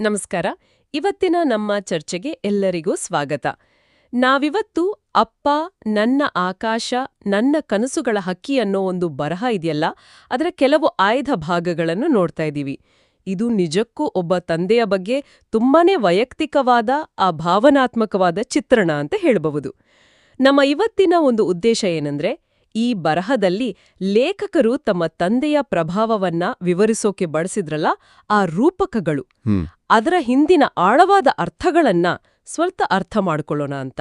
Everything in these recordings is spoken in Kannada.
ನಮಸ್ಕಾರ. ಇವತ್ತಿನ ನಮ್ಮ ಚರ್ಚೆಗೆ ಎಲ್ಲರಿಗೂ ಸ್ವಾಗತ. ನಾವಿವತ್ತು ಅಪ್ಪ, ನನ್ನ ಆಕಾಶ, ನನ್ನ ಕನಸುಗಳ ಹಕ್ಕಿ ಅನ್ನೋ ಒಂದು ಬರಹ ಇದೆಯಲ್ಲ, ಅದರ ಕೆಲವು ಆಯ್ದ ಭಾಗಗಳನ್ನು ನೋಡ್ತಾ ಇದ್ದೀವಿ. ಇದು ನಿಜಕ್ಕೂ ಒಬ್ಬ ತಂದೆಯ ಬಗ್ಗೆ ತುಂಬಾನೇ ವೈಯಕ್ತಿಕವಾದ ಆ ಭಾವನಾತ್ಮಕವಾದ ಚಿತ್ರಣ ಅಂತ ಹೇಳಬಹುದು. ನಮ್ಮ ಇವತ್ತಿನ ಒಂದು ಉದ್ದೇಶ ಏನಂದ್ರೆ ಈ ಬರಹದಲ್ಲಿ ಲೇಖಕರು ತಮ್ಮ ತಂದೆಯ ಪ್ರಭಾವವನ್ನ ವಿವರಿಸೋಕೆ ಬಳಸಿದ್ರಲ್ಲ ಆ ರೂಪಕಗಳು. ಅದರ ಹಿಂದಿನ ಆಳವಾದ ಅರ್ಥಗಳನ್ನ ಸ್ವಲ್ಪ ಅರ್ಥ ಮಾಡ್ಕೊಳ್ಳೋಣ ಅಂತ.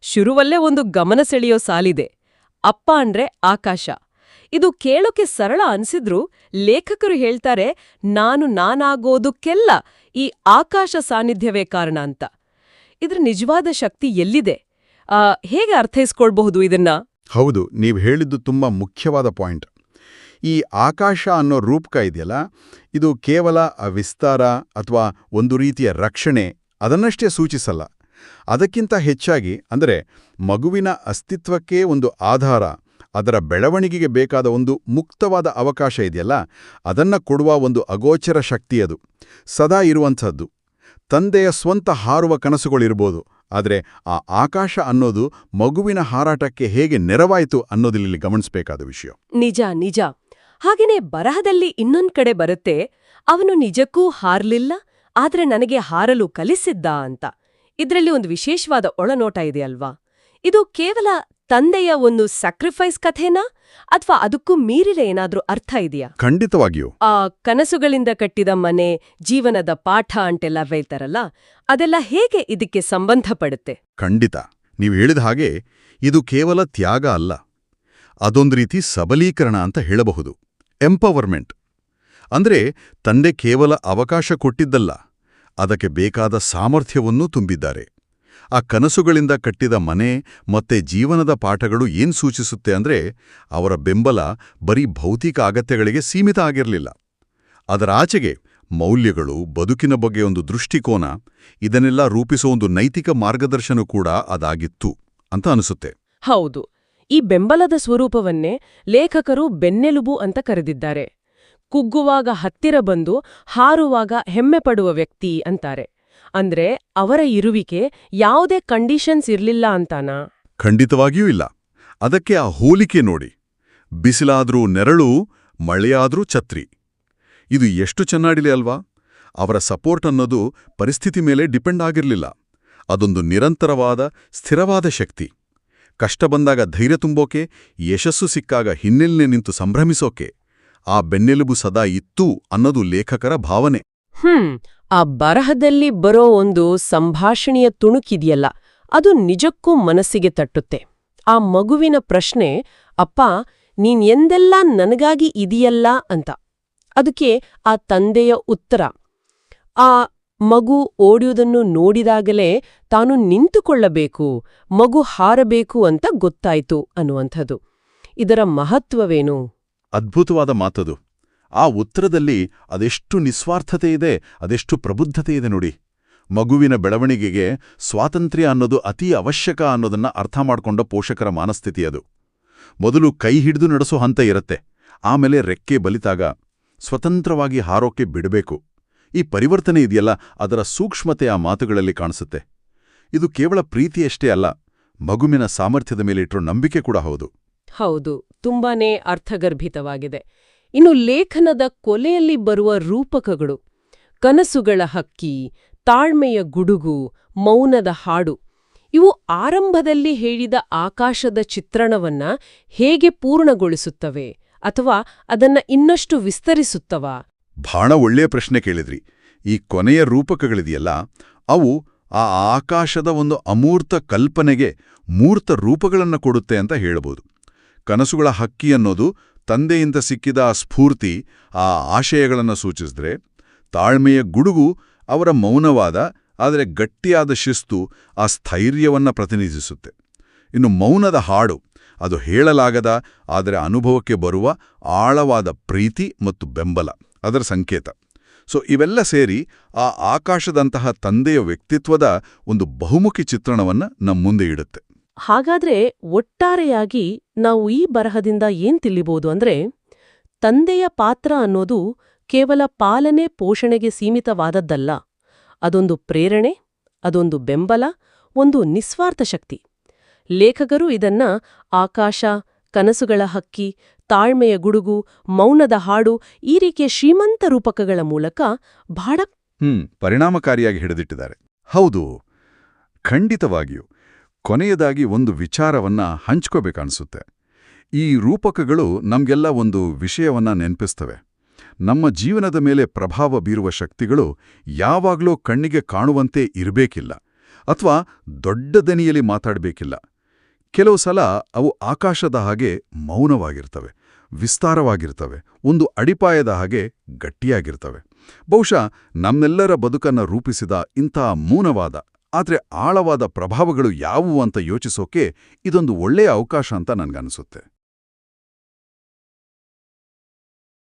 ಶುರುವಲ್ಲೇ ಒಂದು ಗಮನ ಸೆಳೆಯೋ ಸಾಲಿದೆ. ಅಪ್ಪ ಅಂದ್ರೆ ಆಕಾಶ. ಇದು ಕೇಳೋಕೆ ಸರಳ ಅನ್ಸಿದ್ರೂ ಲೇಖಕರು ಹೇಳ್ತಾರೆ ನಾನು ನಾನಾಗೋದಕ್ಕೆಲ್ಲ ಈ ಆಕಾಶ ಸಾನ್ನಿಧ್ಯವೇ ಕಾರಣ ಅಂತ. ಇದ್ರ ನಿಜವಾದ ಶಕ್ತಿ ಎಲ್ಲಿದೆ? ಹೇಗೆ ಅರ್ಥೈಸ್ಕೊಳ್ಬಹುದು ಇದನ್ನ? ಹೌದು, ನೀವು ಹೇಳಿದ್ದು ತುಂಬ ಮುಖ್ಯವಾದ ಪಾಯಿಂಟ್. ಈ ಆಕಾಶ ಅನ್ನೋ ರೂಪಕ ಇದೆಯಲ್ಲ, ಇದು ಕೇವಲ ವಿಸ್ತಾರ ಅಥವಾ ಒಂದು ರೀತಿಯ ರಕ್ಷಣೆ ಅದನ್ನಷ್ಟೇ ಸೂಚಿಸಲ್ಲ. ಅದಕ್ಕಿಂತ ಹೆಚ್ಚಾಗಿ, ಅಂದರೆ ಮಗುವಿನ ಅಸ್ತಿತ್ವಕ್ಕೆ ಒಂದು ಆಧಾರ, ಅದರ ಬೆಳವಣಿಗೆಗೆ ಬೇಕಾದ ಒಂದು ಮುಕ್ತವಾದ ಅವಕಾಶ ಇದೆಯಲ್ಲ, ಅದನ್ನ ಕೊಡುವ ಒಂದು ಅಗೋಚರ ಶಕ್ತಿ ಅದು. ಸದಾ ಇರುವಂಥದ್ದು. ತಂದೆಯ ಸ್ವಂತ ಹಾರುವ ಕನಸುಗಳಿರ್ಬೋದು. ಆದರೆ ಆ ಆಕಾಶ ಅನ್ನೋದು ಮಗುವಿನ ಹಾರಾಟಕ್ಕೆ ಹೇಗೆ ನೆರವಾಯಿತು ಅನ್ನೋದಿಲ್ಲಿ ಗಮನಿಸಬೇಕಾದ ವಿಷಯ. ನಿಜ ನಿಜ. ಹಾಗೇನೆ ಬರಹದಲ್ಲಿ ಇನ್ನೊಂದ್ ಕಡೆ ಬರುತ್ತೆ, ಅವನು ನಿಜಕ್ಕೂ ಹಾರ್ಲಿಲ್ಲ, ಆದ್ರೆ ನನಗೆ ಹಾರಲು ಕಲಿಸಿದ್ದ ಅಂತ. ಇದರಲ್ಲಿ ಒಂದು ವಿಶೇಷವಾದ ಒಳನೋಟ ಇದೆ ಅಲ್ವಾ ಇದು ಕೇವಲ ತಂದೆಯ ಒಂದು ಸ್ಯಾಕ್ರಿಫೈಸ್ ಕಥೆನಾ? ಅಥವಾ ಅದಕ್ಕೂ ಮೀರಿದ ಏನಾದ್ರೂ ಅರ್ಥ ಇದೆಯಾ? ಖಂಡಿತವಾಗಿಯೂ. ಆ ಕನಸುಗಳಿಂದ ಕಟ್ಟಿದ ಮನೆ ಜೀವನದ ಪಾಠ ಅಂತೆಲ್ಲ ಹೇಳ್ತಾರಲ್ಲ ಅದೆಲ್ಲ ಹೇಗೆ ಇದಕ್ಕೆ ಸಂಬಂಧಪಡುತ್ತೆ? ಖಂಡಿತ. ನೀವು ಹೇಳಿದ ಹಾಗೆ ಇದು ಕೇವಲ ತ್ಯಾಗ ಅಲ್ಲ ಅದೊಂದು ರೀತಿ ಸಬಲೀಕರಣ ಅಂತ ಹೇಳಬಹುದು. ಎಂಪವರ್ಮೆಂಟ್ ಅಂದ್ರೆ ತಂದೆ ಕೇವಲ ಅವಕಾಶ ಕೊಟ್ಟಿದ್ದಲ್ಲ ಅದಕ್ಕೆ ಬೇಕಾದ ಸಾಮರ್ಥ್ಯವನ್ನೂ ತುಂಬಿದ್ದಾರೆ. ಆ ಕನಸುಗಳಿಂದ ಕಟ್ಟಿದ ಮನೆ ಮತ್ತೆ ಜೀವನದ ಪಾಠಗಳು ಏನ್ ಸೂಚಿಸುತ್ತೆ ಅಂದ್ರೆ ಅವರ ಬೆಂಬಲ ಬರೀ ಭೌತಿಕ ಅಗತ್ಯಗಳಿಗೆ ಸೀಮಿತ ಆಗಿರಲಿಲ್ಲ. ಅದರ ಆಚೆಗೆ ಮೌಲ್ಯಗಳು, ಬದುಕಿನ ಬಗ್ಗೆ ಒಂದು ದೃಷ್ಟಿಕೋನ, ಇದನ್ನೆಲ್ಲ ರೂಪಿಸೋ ಒಂದು ನೈತಿಕ ಮಾರ್ಗದರ್ಶನ ಕೂಡ ಅದಾಗಿತ್ತು ಅಂತ ಅನಿಸುತ್ತೆ. ಹೌದು. ಈ ಬೆಂಬಲದ ಸ್ವರೂಪವನ್ನೇ ಲೇಖಕರು ಬೆನ್ನೆಲುಬು ಅಂತ ಕರೆದಿದ್ದಾರೆ. ಕುಗ್ಗುವಾಗ ಹತ್ತಿರ ಬಂದು ಹಾರುವಾಗ ಹೆಮ್ಮೆ ಪಡುವ ವ್ಯಕ್ತಿ ಅಂತಾರೆ. ಅಂದ್ರೆ ಅವರ ಇರುವಿಕೆ ಯಾವುದೇ ಕಂಡೀಷನ್ಸ್ ಇರಲಿಲ್ಲ ಅಂತಾನಾ? ಖಂಡಿತವಾಗಿಯೂ ಇಲ್ಲ. ಅದಕ್ಕೆ ಆ ಹೋಲಿಕೆ ನೋಡಿ. ಬಿಸಿಲಾದ್ರೂ ನೆರಳು ಮಳೆಯಾದ್ರೂ ಛತ್ರಿ. ಇದು ಎಷ್ಟು ಚೆನ್ನಾಡಿಲಿ ಅಲ್ವಾ? ಅವರ ಸಪೋರ್ಟ್ ಅನ್ನೋದು ಪರಿಸ್ಥಿತಿ ಮೇಲೆ ಡಿಪೆಂಡ್ ಆಗಿರಲಿಲ್ಲ. ಅದೊಂದು ನಿರಂತರವಾದ ಸ್ಥಿರವಾದ ಶಕ್ತಿ. ಕಷ್ಟ ಬಂದಾಗ ಧೈರ್ಯ ತುಂಬೋಕೆ ಯಶಸ್ಸು ಸಿಕ್ಕಾಗ ಹಿನ್ನೆಲೆ ನಿಂತು ಸಂಭ್ರಮಿಸೋಕೆ. ಆ ಬೆನ್ನೆಲುಬು ಸದಾ ಇತ್ತು ಅನ್ನೋದು ಲೇಖಕರ ಭಾವನೆ. ಹ್ಮ್. ಆ ಬರಹದಲ್ಲಿ ಬರೋ ಒಂದು ಸಂಭಾಷಣೆಯ ತುಣುಕಿದೆಯಲ್ಲ, ಅದು ನಿಜಕ್ಕೂ ಮನಸ್ಸಿಗೆ ತಟ್ಟುತ್ತೆ. ಆ ಮಗುವಿನ ಪ್ರಶ್ನೆ, ಅಪ್ಪ, ನೀನ್ ಎಂದೆಲ್ಲ ನನಗಾಗಿ ಇದೆಯಲ್ಲ? ಅಂತ. ಅದಕ್ಕೆ ಆ ತಂದೆಯ ಉತ್ತರ, ಆ ಮಗು ಓಡಿಯುವುದನ್ನು ನೋಡಿದಾಗಲೇ ತಾನು ನಿಂತುಕೊಳ್ಳಬೇಕು, ಮಗು ಹಾರಬೇಕು ಅಂತ ಗೊತ್ತಾಯಿತು ಅನ್ನುವಂಥದ್ದು. ಇದರ ಮಹತ್ವವೇನು? ಅದ್ಭುತವಾದ ಮಾತದು. ಆ ಉತ್ತರದಲ್ಲಿ ಅದೆಷ್ಟು ನಿಸ್ವಾರ್ಥತೆ ಇದೆ, ಅದೆಷ್ಟು ಪ್ರಬುದ್ಧತೆ ಇದೆ ನೋಡಿ. ಮಗುವಿನ ಬೆಳವಣಿಗೆಗೆ ಸ್ವಾತಂತ್ರ್ಯ ಅನ್ನೋದು ಅತೀ ಅವಶ್ಯಕ ಅನ್ನೋದನ್ನ ಅರ್ಥ ಮಾಡ್ಕೊಂಡ ಪೋಷಕರ ಮಾನಸ್ಥಿತಿ ಅದು. ಮೊದಲು ಕೈ ಹಿಡಿದು ನಡೆಸೋ ಹಂತ ಇರತ್ತೆ, ಆಮೇಲೆ ರೆಕ್ಕೆ ಬಲಿತಾಗ ಸ್ವತಂತ್ರವಾಗಿ ಹಾರೋಕೆ ಬಿಡಬೇಕು. ಈ ಪರಿವರ್ತನೆ ಇದೆಯಲ್ಲ, ಅದರ ಸೂಕ್ಷ್ಮತೆ ಆ ಮಾತುಗಳಲ್ಲಿ ಕಾಣಿಸುತ್ತೆ. ಇದು ಕೇವಲ ಪ್ರೀತಿಯಷ್ಟೇ ಅಲ್ಲ, ಮಗುವಿನ ಸಾಮರ್ಥ್ಯದ ಮೇಲೆ ಇಟ್ಟರೋ ನಂಬಿಕೆ ಕೂಡ ಹೌದು. ಹೌದು, ತುಂಬಾನೇ ಅರ್ಥಗರ್ಭಿತವಾಗಿದೆ. ಇನ್ನು ಲೇಖನದ ಕೊಲೆಯಲ್ಲಿ ಬರುವ ರೂಪಕಗಳು, ಕನಸುಗಳ ಹಕ್ಕಿ, ತಾಳ್ಮೆಯ ಗುಡುಗು, ಮೌನದ ಹಾಡು, ಇವು ಆರಂಭದಲ್ಲಿ ಹೇಳಿದ ಆಕಾಶದ ಚಿತ್ರಣವನ್ನ ಹೇಗೆ ಪೂರ್ಣಗೊಳಿಸುತ್ತವೆ ಅಥವಾ ಅದನ್ನ ಇನ್ನಷ್ಟು ವಿಸ್ತರಿಸುತ್ತವ? ಬಹಳ ಒಳ್ಳೆಯ ಪ್ರಶ್ನೆ ಕೇಳಿದ್ರಿ. ಈ ಕೊನೆಯ ರೂಪಕಗಳಿದೆಯಲ್ಲ, ಅವು ಆ ಆಕಾಶದ ಒಂದು ಅಮೂರ್ತ ಕಲ್ಪನೆಗೆ ಮೂರ್ತ ರೂಪಗಳನ್ನು ಕೊಡುತ್ತೆ ಅಂತ ಹೇಳಬಹುದು ಕನಸುಗಳ ಹಕ್ಕಿ ಅನ್ನೋದು ತಂದೆಯಿಂದ ಸಿಕ್ಕಿದ ಆ ಸ್ಫೂರ್ತಿ, ಆ ಆಶಯಗಳನ್ನು ಸೂಚಿಸಿದ್ರೆ, ತಾಳ್ಮೆಯ ಗುಡುಗು ಅವರ ಮೌನವಾದ, ಆದರೆ ಗಟ್ಟಿಯಾದ ಶಿಸ್ತು ಆ ಸ್ಥೈರ್ಯವನ್ನು ಪ್ರತಿನಿಧಿಸುತ್ತೆ. ಇನ್ನು ಮೌನದ ಹಾಡು, ಅದು ಹೇಳಲಾಗದ, ಆದರೆ ಅನುಭವಕ್ಕೆ ಬರುವ ಆಳವಾದ ಪ್ರೀತಿ ಮತ್ತು ಬೆಂಬಲ, ಅದರ ಸಂಕೇತ. ಸೊ ಇವೆಲ್ಲ ಸೇರಿ ಆ ಆಕಾಶದಂತಹ ತಂದೆಯ ವ್ಯಕ್ತಿತ್ವದ ಒಂದು ಬಹುಮುಖಿ ಚಿತ್ರಣವನ್ನು ನಮ್ಮ ಮುಂದೆ ಇಡುತ್ತೆ. ಹಾಗಾದ್ರೆ ಒಟ್ಟಾರೆಯಾಗಿ ನಾವು ಈ ಬರಹದಿಂದ ಏನ್ ತಿಳಿಬೋದು ಅಂದ್ರೆ, ತಂದೆಯ ಪಾತ್ರ ಅನ್ನೋದು ಕೇವಲ ಪಾಲನೆ ಪೋಷಣೆಗೆ ಸೀಮಿತವಾದದ್ದಲ್ಲ. ಅದೊಂದು ಪ್ರೇರಣೆ, ಅದೊಂದು ಬೆಂಬಲ, ಒಂದು ನಿಸ್ವಾರ್ಥ ಶಕ್ತಿ. ಲೇಖಕರು ಇದನ್ನ ಆಕಾಶ, ಕನಸುಗಳ ಹಕ್ಕಿ, ತಾಳ್ಮೆಯ ಗುಡುಗು, ಮೌನದ ಹಾಡು, ಈ ರೀತಿಯ ಶ್ರೀಮಂತ ರೂಪಕಗಳ ಮೂಲಕ ಬಹಳ ಹ್ಮ್, ಪರಿಣಾಮಕಾರಿಯಾಗಿ ಹಿಡಿದಿಟ್ಟಿದ್ದಾರೆ. ಹೌದು, ಖಂಡಿತವಾಗಿಯೂ. ಕೊನೆಯದಾಗಿ ಒಂದು ವಿಚಾರವನ್ನ ಹಂಚ್ಕೋಬೇಕನ್ಸುತ್ತೆ. ಈ ರೂಪಕಗಳು ನಮಗೆಲ್ಲ ಒಂದು ವಿಷಯವನ್ನ ನೆನಪಿಸ್ತವೆ. ನಮ್ಮ ಜೀವನದ ಮೇಲೆ ಪ್ರಭಾವ ಬೀರುವ ಶಕ್ತಿಗಳು ಯಾವಾಗಲೂ ಕಣ್ಣಿಗೆ ಕಾಣುವಂತೆ ಇರಬೇಕಿಲ್ಲ, ಅಥವಾ ದೊಡ್ಡ ದನಿಯಲ್ಲಿ ಮಾತಾಡಬೇಕಿಲ್ಲ. ಕೆಲವು ಸಲ ಅವು ಆಕಾಶದ ಹಾಗೆ ಮೌನವಾಗಿರ್ತವೆ, ವಿಸ್ತಾರವಾಗಿರ್ತವೆ, ಒಂದು ಅಡಿಪಾಯದ ಹಾಗೆ ಗಟ್ಟಿಯಾಗಿರ್ತವೆ. ಬಹುಶಃ ನಮ್ಮೆಲ್ಲರ ಬದುಕನ್ನ ರೂಪಿಸಿದ ಇಂಥ ಮೌನವಾದ ಆದ್ರೆ ಆಳವಾದ ಪ್ರಭಾವಗಳು ಯಾವುವು ಅಂತ ಯೋಚಿಸೋಕೆ ಇದೊಂದು ಒಳ್ಳೆಯ ಅವಕಾಶ ಅಂತ ನನ್ಗನ್ಸುತ್ತೆ.